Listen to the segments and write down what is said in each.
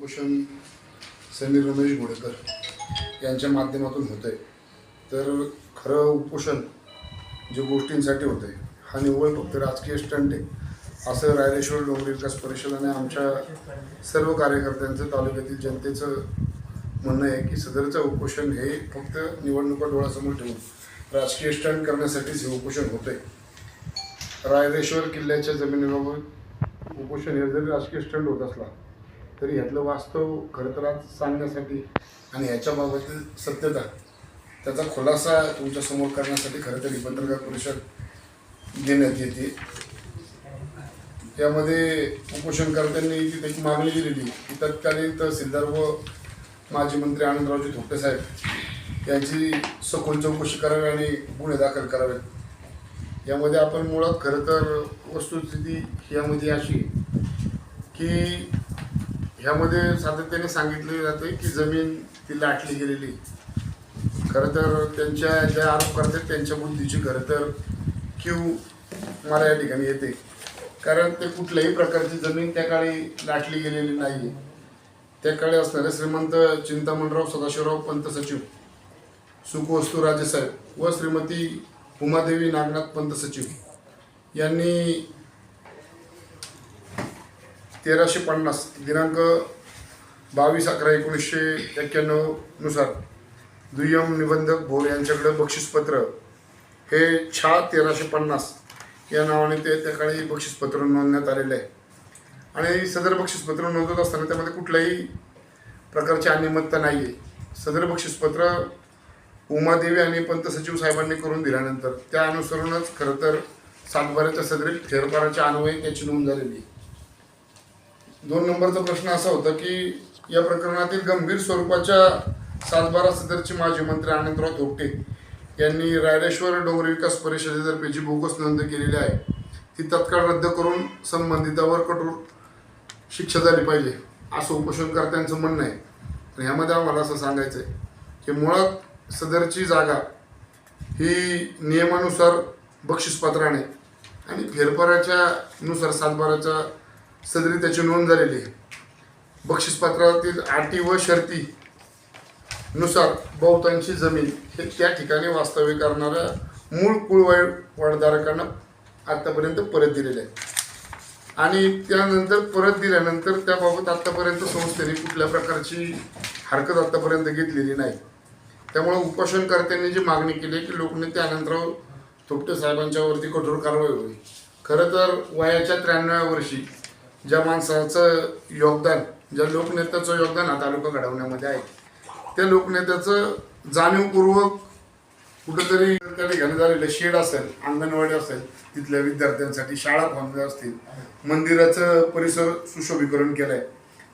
कुपोषण समीर रमेश घोडेकर यांच्या माध्यमातून होत आहे तर खरं उपोषण जे गोष्टींसाठी होतं आहे हा निव्वळ फक्त राजकीय स्टंट आहे. असं रायरेश्वर डोंगरी विकास परिषदेने आमच्या सर्व कार्यकर्त्यांचं तालुक्यातील जनतेचं म्हणणं आहे की सदरचं उपोषण हे फक्त निवडणुका डोळ्यासमोर ठेवून राजकीय स्टंट करण्यासाठीच हे उपोषण होतं आहे रायरेश्वर किल्ल्याच्या जमिनीबाबत उपोषण हे जरी राजकीय स्टंट होत असला तरी ह्यातलं वास्तव खरं तर आज सांगण्यासाठी आणि ह्याच्याबाबतील सत्यता त्याचा खुलासा तुमच्यासमोर करण्यासाठी खरं तर ही पत्रकार परिषद देण्यात येते. यामध्ये उपोषणकर्त्यांनी तिथे त्याची मागणी दिलेली की तत्कालीन तहसीलदार व माजी मंत्री आनंदरावजी थोपटे साहेब यांची सखोल चौकशी करावी आणि गुन्हे दाखल करावेत. यामध्ये आपण मुळात खरं तर वस्तुस्थिती यामध्ये अशी की ह्यामध्ये सातत्याने सांगितले जाते की जमीन ती लाटली गेलेली. खरं तर त्यांच्या ज्या आरोप करतात त्यांच्या बुद्धीची खरं तर क्यू मला या ठिकाणी येते. कारण ते कुठल्याही प्रकारची जमीन त्या काळी लाटली गेलेली नाही त्या काळी असणारे श्रीमंत चिंतामणराव सदाशिवराव पंत सचिव सुखवस्तू राजेसाहेब व श्रीमती उमादेवी नागनाथ पंत सचिव यांनी तेराशे पन्नास दिनांक बावीस अकरा एकोणीसशे एक्क्याण्णवनुसार दुय्यम निबंधक भोर यांच्याकडे बक्षीसपत्र. हे छा तेराशे पन्नास या नावाने ते त्या काळी बक्षीसपत्र नोंदण्यात आलेलं आहे. आणि सदर बक्षीसपत्र नोंदवत असताना त्यामध्ये कुठल्याही प्रकारची अनियमितता नाही आहे सदर बक्षीसपत्र उमादेवी आणि पंत सचिव साहेबांनी करून दिल्यानंतर त्या अनुसरूनच खरं तर सातबाऱ्याच्या सदरील फेरफाराच्या अन्वये त्याची नोंद झालेली आहे. दोन नंबरचा प्रश्न असा होता की या प्रकरणातील गंभीर स्वरूपाच्या सातबारा सदरचे माजी मंत्री आनंदराव थोपटे यांनी रायरेश्वर डोंगरी विकास परिषदेतर्फे जी बोगस नोंद केलेली आहे ती तत्काळ रद्द करून संबंधितावर कठोर शिक्षा झाली पाहिजे असं उपोषणकर्त्यांचं म्हणणं आहे. आणि ह्यामध्ये आम्हाला असं सांगायचं आहे की मुळात सदरची जागा ही नियमानुसार बक्षीसपत्राने आणि फेरफाराच्या नुसार सातबाराच्या सदरी त्याची नोंद झालेली आहे. बक्षीसपत्रातील अटी व शर्ती नुसार बहुतांशी जमीन हे त्या ठिकाणी वास्तव्य करणाऱ्या मूळ कुळवाई वाढधारकांना आत्तापर्यंत परत दिलेले आहे आणि त्यानंतर परत दिल्यानंतर त्याबाबत आत्तापर्यंत संस्थेने कुठल्या प्रकारची हरकत आत्तापर्यंत घेतलेली नाही. त्यामुळे उपोषणकर्त्यांनी जी मागणी केली आहे की लोकनेते आनंदराव थोपटे साहेबांच्यावरती कठोर कारवाई होईल खरं तर वयाच्या त्र्याण्णव्या वर्षी ज्या माणसाचं योगदान ज्या लोकनेत्याचं योगदान हा तालुका घडवण्यामध्ये आहे. त्या लोकनेत्याचं जाणीवपूर्वक कुठंतरी त्या झालेलं शेड असेल अंगणवाडी असेल तिथल्या विद्यार्थ्यांसाठी शाळा बांधल्या असतील. मंदिराचं परिसर सुशोभीकरण केलं आहे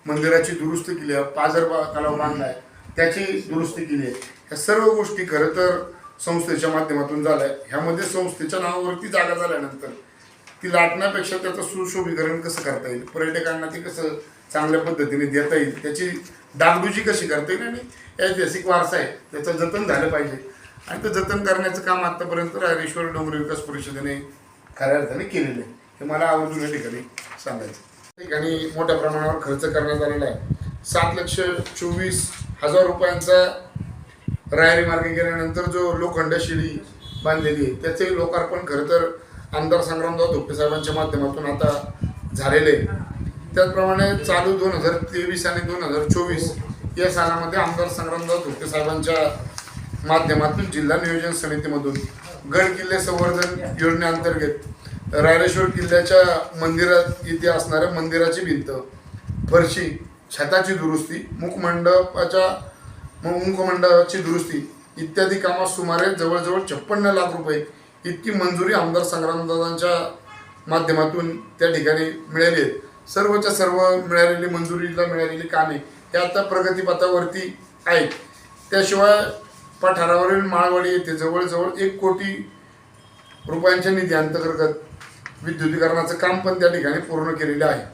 मंदिराची दुरुस्ती केली आहे पाझर बा- तलाव बांधलाय. त्याची दुरुस्ती केली आहे. ह्या सर्व गोष्टी खरं तर संस्थेच्या माध्यमातून झाल्या. ह्यामध्ये संस्थेच्या नावावरती जागा झाल्यानंतर ती लाटण्यापेक्षा त्याचं सुशोभीकरण कसं करता येईल? पर्यटकांना ते कसं चांगल्या पद्धतीने देता येईल? त्याची डागडुजी कशी करता येईल? आणि ऐतिहासिक वारसा आहे त्याचं जतन झालं पाहिजे. आणि ते जतन करण्याचं काम आत्तापर्यंत रायरेश्वर डोंगरी विकास परिषदेने खऱ्या अर्थाने केलेलं आहे. हे मला आवर्जून या ठिकाणी सांगायचं ठिकाणी मोठ्या प्रमाणावर खर्च करण्यात आलेला आहे. सात लक्ष चोवीस हजार रुपयांचा रायरी मार्गे गेल्यानंतर जो लोखंड शिडी बांधलेली आहे त्याचे लोकार्पण खरं तर आमदार संग्रामराव धोपटे साहेबांच्या माध्यमातून आता झालेले. त्याचप्रमाणे चालू दोन हजार तेवीस आणि दोन हजार चोवीस या सालामध्ये आमदार संग्रामराव धोपटे साहेबांच्या माध्यमातून जिल्हा नियोजन समितीमधून गड किल्ले संवर्धन योजनेअंतर्गत रायरेश्वर किल्ल्याच्या मंदिरात इथे असणाऱ्या मंदिराची भिंत फरशी छताची दुरुस्ती मुखमंडपाच्या मुखमंडपाची दुरुस्ती इत्यादी कामात सुमारे जवळजवळ छप्पन्न लाख रुपये इतकी मंजुरी आमदार संग्रामदादांच्या माध्यमातून त्या ठिकाणी मिळाली आहेत सर्वच्या सर्व मिळालेली मंजुरीला मिळालेली कामे हे आता प्रगतीपथावरती आहेत. त्याशिवाय पठारावरील माळवाडी येथे जवळजवळ एक कोटी रुपयांच्या निधी अंतर्गत विद्युतीकरणाचं काम पण त्या ठिकाणी पूर्ण केलेलं आहे.